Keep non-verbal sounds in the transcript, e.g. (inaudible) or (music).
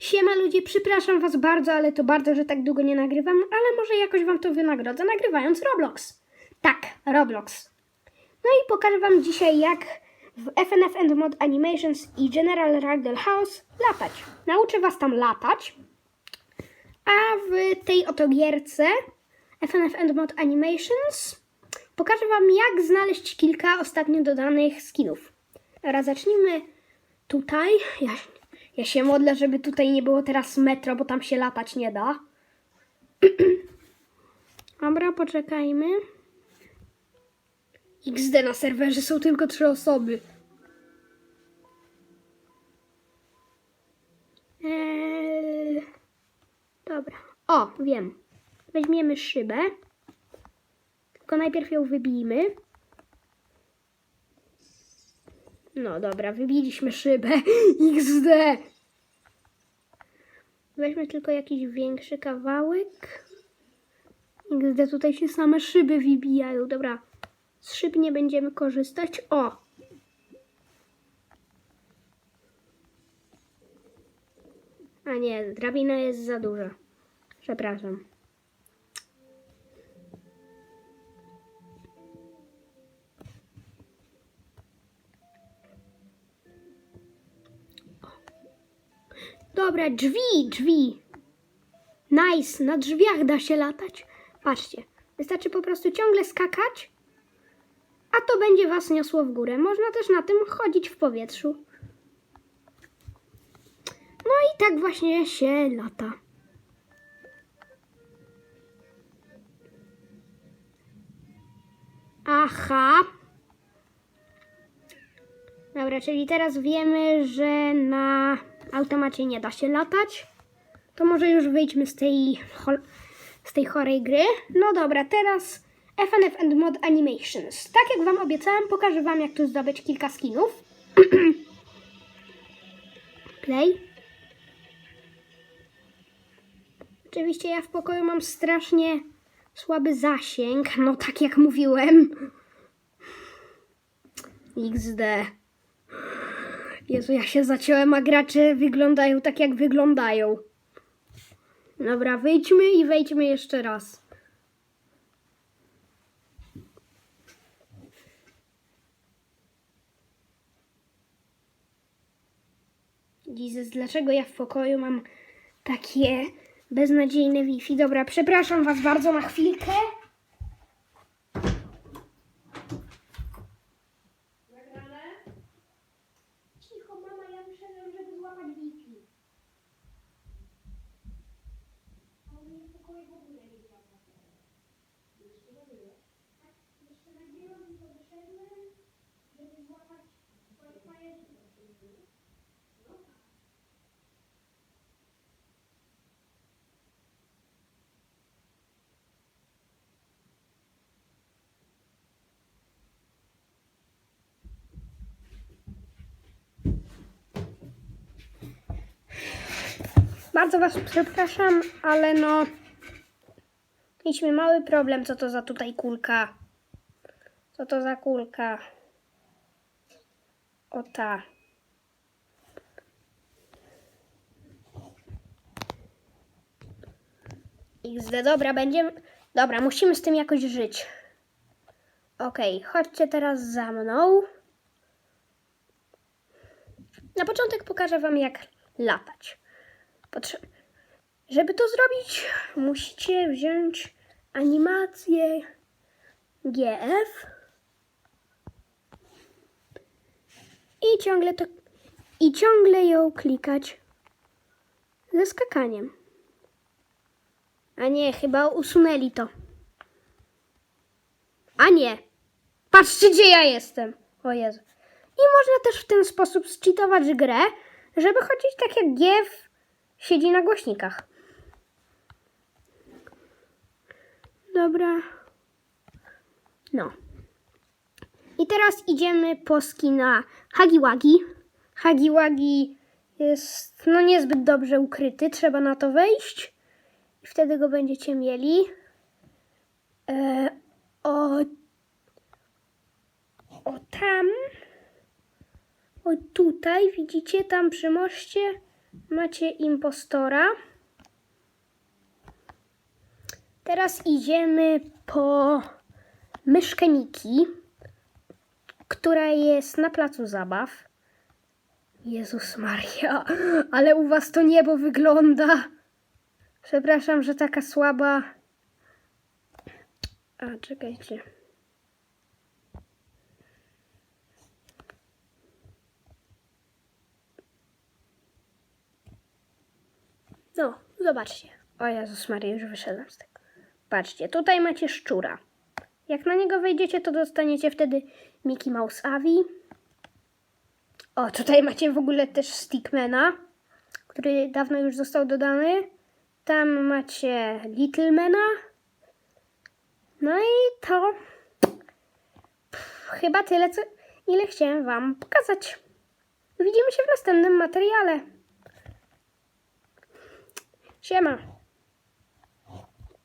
Siema ludzie, przepraszam was bardzo, ale to bardzo, że tak długo nie nagrywam, ale może jakoś wam to wynagrodzę nagrywając Roblox. Tak, Roblox. No i pokażę wam dzisiaj jak w FNF and Mod Animations i General Ragdoll House latać. Nauczę was tam latać, a w tej oto gierce FNF and Mod Animations pokażę wam jak znaleźć kilka ostatnio dodanych skinów. Dobra, zacznijmy tutaj. Ja, ja się modlę, żeby tutaj nie było teraz metro, bo tam się latać nie da. (clears throat) Dobra, poczekajmy. XD na serwerze są tylko trzy osoby. Eee, dobra. O, wiem. Weźmiemy szybę. Tylko najpierw ją wybijmy. No dobra, wybiliśmy szybę. (laughs) XD. Weźmy tylko jakiś większy kawałek. XD, tutaj się same szyby wybijają. Dobra, z szyb nie będziemy korzystać. O! A nie, drabina jest za duża. Przepraszam. Dobra, drzwi, drzwi. Nice, na drzwiach da się latać. Patrzcie, wystarczy po prostu ciągle skakać, a to będzie was niosło w górę. Można też na tym chodzić w powietrzu. No i tak właśnie się lata. Aha. Dobra, czyli teraz wiemy, że na automacie nie da się latać. To może już wyjdźmy z tej, z tej chorej gry. No dobra, teraz FNF and Mod Animations. Tak jak Wam obiecałem, pokażę Wam, jak tu zdobyć kilka skinów. (clears throat) Play. Oczywiście ja w pokoju mam strasznie słaby zasięg, no tak jak mówiłem. (laughs) XD. Jezu, ja się zaciąłem, a gracze wyglądają tak, jak wyglądają. Dobra, wyjdźmy i wejdźmy jeszcze raz. Jezus, dlaczego ja w pokoju mam takie beznadziejne Wi-Fi? Dobra, przepraszam Was bardzo na chwilkę. Cicho, mama, ja wyszedłem, żeby złapać Wi-Fi. A u mnie w pokoju w ogóle nie działa. Jeszcze nagrywasz? Tak, jeszcze nagrywam i to wyszedłem, żeby złapać Wi-Fi. No tak. Bardzo Was przepraszam, ale no. Mieliśmy mały problem, co to za tutaj kulka. Co to za kulka? O ta. XD, dobra, będziemy. Dobra, musimy z tym jakoś żyć. Okej, chodźcie teraz za mną. Na początek pokażę Wam, jak latać. Żeby to zrobić, musicie wziąć animację GF i ciągle to i ciągle ją klikać ze skakaniem. A nie, chyba usunęli to. A nie. Patrzcie, gdzie ja jestem. O Jezu. I można też w ten sposób zcheatować grę, żeby chodzić tak jak GF siedzi na głośnikach. Dobra. No. I teraz idziemy po skina Hagiwagi. Hagiwagi jest no niezbyt dobrze ukryty, trzeba na to wejść. I wtedy go będziecie mieli. E, o, o tam. O tutaj, widzicie, tam przy moście Macie impostora. Teraz idziemy po myszkę Niki, która jest na placu zabaw. Jezus Maria, (laughs) ale u was to niebo wygląda. Przepraszam, że taka słaba. A, czekajcie. No, zobaczcie. O Jezus Maria, już wyszedłem z tego. Patrzcie, tutaj macie szczura. Jak na niego wejdziecie, to dostaniecie wtedy Mickey Mouse Avi. O, tutaj macie w ogóle też Stickmana, który dawno już został dodany. Tam macie Littlemana. No i to pff, chyba tyle, co, ile chciałem Wam pokazać. Widzimy się w następnym materiale. Siema.